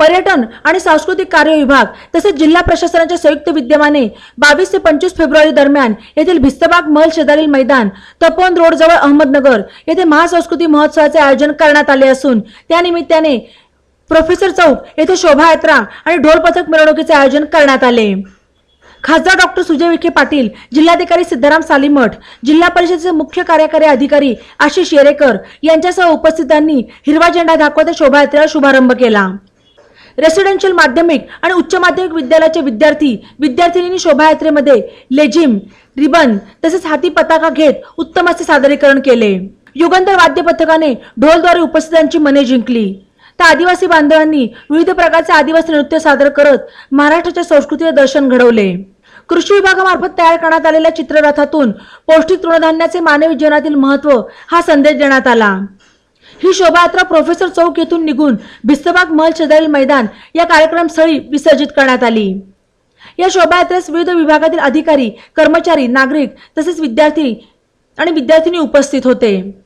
पर्यटन आणि सांस्कृतिक कार्य विभाग तसेच जिल्हा प्रशासनाच्या संयुक्त विद्यमाने बावीस ते पंचवीस फेब्रुवारी दरम्यान येथील भिस्तबाग महल शेजारील मैदान तपोवन रोड जवळ अहमदनगर येथे महासंस्कृती महोत्सवाचे आयोजन करण्यात आले असून त्यानिमित्ताने प्रोफेसर चौक येथे शोभायात्रा आणि ढोल पथक मिरवणुकीचे आयोजन करण्यात आले. खासदार डॉक्टर सुजय विखे पाटील जिल्हाधिकारी सिद्धाराम सालीमठ जिल्हा परिषदेचे मुख्य कार्यकारी अधिकारी आशिष येरेकर यांच्यासह उपस्थितांनी हिरवा झेंडा दाखवत शोभायात्रेला शुभारंभ केला. रेसिडेन्शियल माध्यमिक आणि उच्च माध्यमिक विद्यालयाचे विद्यार्थी विद्यार्थिनींनी शोभायात्रेमध्ये लेझिम रिबन तसेच हाती पताका घेत उत्तम असे सादरीकरण केले. युगंधर वाद्य पथकाने ढोलद्वारे उपस्थितांची मने जिंकली. तर आदिवासी बांधवांनी विविध प्रकारचे आदिवासी नृत्य सादर करत महाराष्ट्राच्या संस्कृतीचे दर्शन घडवले. कृषी विभागामार्फत तयार करण्यात आलेल्या चित्ररथातून पौष्टिक तृणधान्याचे मानवी जीवनातील महत्त्व हा संदेश देण्यात आला. ही शोभायात्रा प्रोफेसर चौक येथून निघून भिस्तबाग महल शेजारील मैदान या कार्यक्रमस्थळी विसर्जित करण्यात आली. या शोभायात्रेस विविध विभागातील अधिकारी कर्मचारी नागरिक तसेच विद्यार्थी आणि विद्यार्थिनी उपस्थित होते.